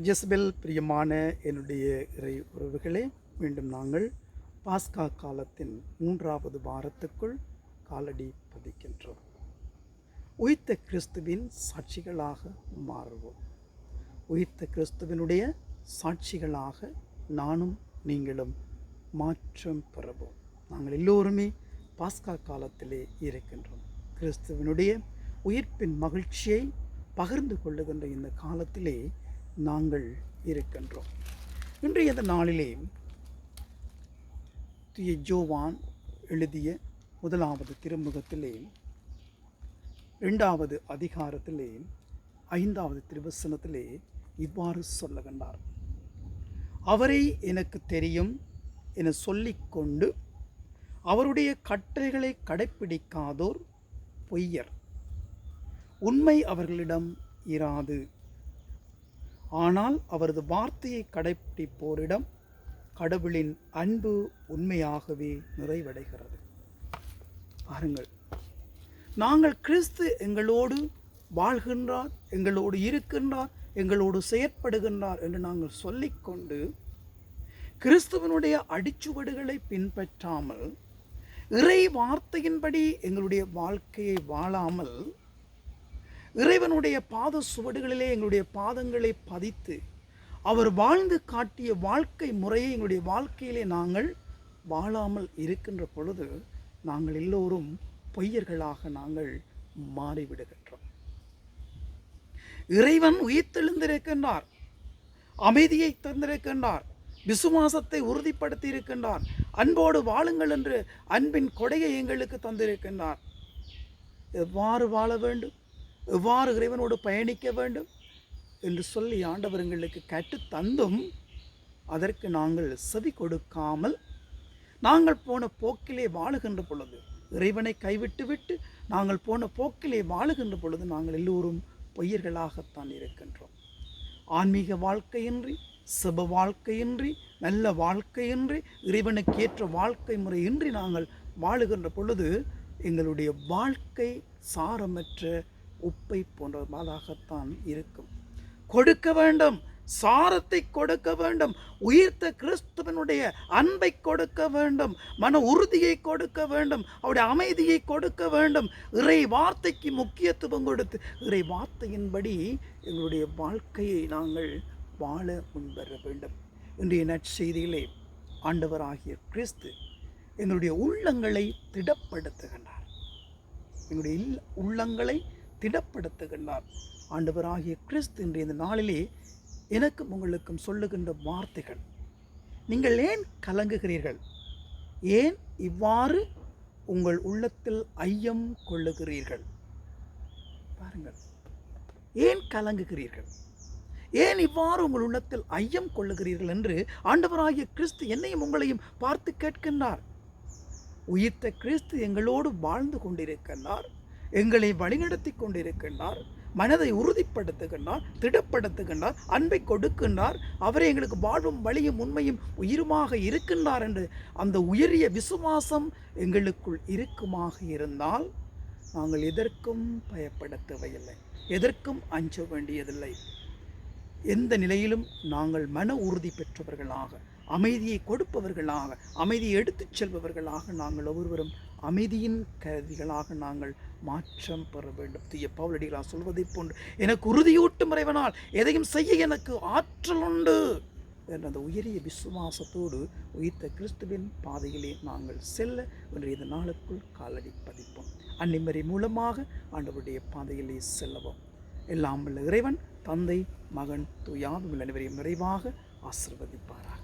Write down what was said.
ஜெஸ்பெல் பிரியமான என்னுடைய இறை உறவுகளே மீண்டும் நாங்கள் பாஸ்கா காலத்தின் மூன்றாவது வாரத்துக்குள் காலடி பதிக்கின்றோம். உயிர்த்த கிறிஸ்துவின் சாட்சிகளாக மாறுவோம். உயிர்த்த கிறிஸ்துவினுடைய சாட்சிகளாக நானும் நீங்களும் மாற்றம் பெறுவோம். நாங்கள் எல்லோருமே பாஸ்கா காலத்திலே இருக்கின்றோம். கிறிஸ்துவனுடைய உயிர்ப்பின் மகிழ்ச்சியை பகிர்ந்து கொள்ளுகின்ற இந்த காலத்திலே நாங்கள் இருக்கின்றோம். இன்றைய இந்த நாளிலே திய ஜோவான் எழுதிய முதலாவது திருமுகத்திலே இரண்டாவது அதிகாரத்திலே ஐந்தாவது திருவசனத்திலே இவ்வாறு சொல்லுகின்றார். அவரை எனக்கு தெரியும் என சொல்லிக்கொண்டு அவருடைய கட்டளைகளை கடைப்பிடிக்காதோர் பொய்யர். உண்மை அவர்களிடம் இராது. ஆனால் அவரது வார்த்தையை கடைப்பிடிப்போரிடம் கடவுளின் அன்பு உண்மையாகவே நிறைவடைகிறது. பாருங்கள். நாங்கள் கிறிஸ்து எங்களோடு வாழ்கின்றார் எங்களோடு இருக்கின்றார் எங்களோடு செயற்படுகின்றார் என்று நாங்கள் சொல்லிக்கொண்டு கிறிஸ்துவனுடைய அடிச்சுவடுகளை பின்பற்றாமல் இறை வார்த்தையின்படி எங்களுடைய வாழ்க்கையை வாழாமல் இறைவனுடைய பாத சுவடுகளிலே எங்களுடைய பாதங்களை பதித்து அவர் வாழ்ந்து காட்டிய வாழ்க்கை முறையை எங்களுடைய வாழ்க்கையிலே நாங்கள் வாழாமல் இருக்கின்ற பொழுது நாங்கள் எல்லோரும் பொய்யர்களாக நாங்கள் மாறிவிடுகின்றோம். இறைவன் உயிர்த்தெழுந்திருக்கின்றார் அமைதியை தந்திருக்கின்றார் விசுவாசத்தை உறுதிப்படுத்தி இருக்கின்றார் அன்போடு வாழுங்கள் என்று அன்பின் கொடையை எங்களுக்கு தந்திருக்கின்றார். எவ்வாறு வாழ வேண்டும்? எவ்வாறு இறைவனோடு பயணிக்க வேண்டும் என்று சொல்லி ஆண்டவர் எங்களுக்கு கற்று தந்தும் அதற்கு நாங்கள் செவி கொடுக்காமல் நாங்கள் போன போக்கிலே வாழுகின்ற பொழுது இறைவனை கைவிட்டு விட்டு நாங்கள் போன போக்கிலே வாழுகின்ற பொழுது நாங்கள் எல்லோரும் பொய்யர்களாகத்தான் இருக்கின்றோம். ஆன்மீக வாழ்க்கையின்றி செப வாழ்க்கையின்றி நல்ல வாழ்க்கையின்றி இறைவனுக்கு ஏற்ற வாழ்க்கை முறையின்றி நாங்கள் வாழுகின்ற பொழுது எங்களுடைய வாழ்க்கை சாரமற்ற உப்பை போன்றதாகத்தான் இருக்கும். கொடுக்க வேண்டும். சாரத்தை கொடுக்க வேண்டும். உயிர்த்த கிறிஸ்துவனுடைய அன்பை கொடுக்க வேண்டும். மன உறுதியை கொடுக்க வேண்டும். அவருடைய அமைதியை கொடுக்க வேண்டும். இறை வார்த்தைக்கு முக்கியத்துவம் கொடுத்து இறை வார்த்தையின்படி எங்களுடைய வாழ்க்கையை நாங்கள் வாழ முன்வர வேண்டும். இன்றைய நற்செய்தியிலே ஆண்டவராகிய கிறிஸ்து எங்களுடைய உள்ளங்களை திடப்படுத்துகின்றார். எங்களுடைய உள்ளங்களை திடப்படுத்துகின்றார். ஆண்டவராகிய கிறிஸ்து இன்றைய இந்த நாளிலே எனக்கும் உங்களுக்கும் சொல்லுகின்ற வார்த்தைகள். நீங்கள் ஏன் கலங்குகிறீர்கள்? ஏன் இவ்வாறு உங்கள் உள்ளத்தில் ஐயம் கொள்ளுகிறீர்கள்? பாருங்கள். ஏன் கலங்குகிறீர்கள்? ஏன் இவ்வாறு உங்கள் உள்ளத்தில் ஐயம் கொள்ளுகிறீர்கள் என்று ஆண்டவராகிய கிறிஸ்து என்னையும் உங்களையும் பார்த்து கேட்கின்றார். உயிர்த்த கிறிஸ்து எங்களோடு வாழ்ந்து கொண்டிருக்கின்றார். எங்களை வழிநடத்தி கொண்டிருக்கின்றார் மனதை உறுதிப்படுத்துகின்றார் திடப்படுத்துகின்றார் அன்பை கொடுக்கின்றார். அவரே எங்களுக்கு வாழ்வும் வழியும் உண்மையும் உயிருமாக இருக்கின்றார் என்று அந்த உயரிய விசுவாசம் எங்களுக்குள் இருக்குமாக இருந்தால் நாங்கள் எதற்கும் பயப்பட தேவையில்லை எதற்கும் அஞ்ச வேண்டியதில்லை. எந்த நிலையிலும் நாங்கள் மன உறுதி பெற்றவர்களாக அமைதியை கொடுப்பவர்களாக அமைதியை எடுத்துச் செல்பவர்களாக நாங்கள் ஒவ்வொருவரும் அமைதியின் கருதிகளாக நாங்கள் மாற்றம் பெற வேண்டும். தீய பவுலடிகளாக சொல்வதைப் போன்று எனக்கு உறுதியூட்டும் இறைவனால் எதையும் செய்ய எனக்கு ஆற்றல் உண்டு என்ற அந்த உயரிய விசுவாசத்தோடு உயிர்த்த கிறிஸ்துவின் பாதையிலே நாங்கள் செல்ல இன்றைய இந்த நாளுக்குள் காலடி பதிப்போம். அன்னிமறை மூலமாக ஆண்டவருடைய பாதையிலே செல்லவும். எல்லாம் உள்ள இறைவன் தந்தை மகன் தூயாவும் அனைவரையும் நிறைவாக ஆசிர்வதிப்பாராக.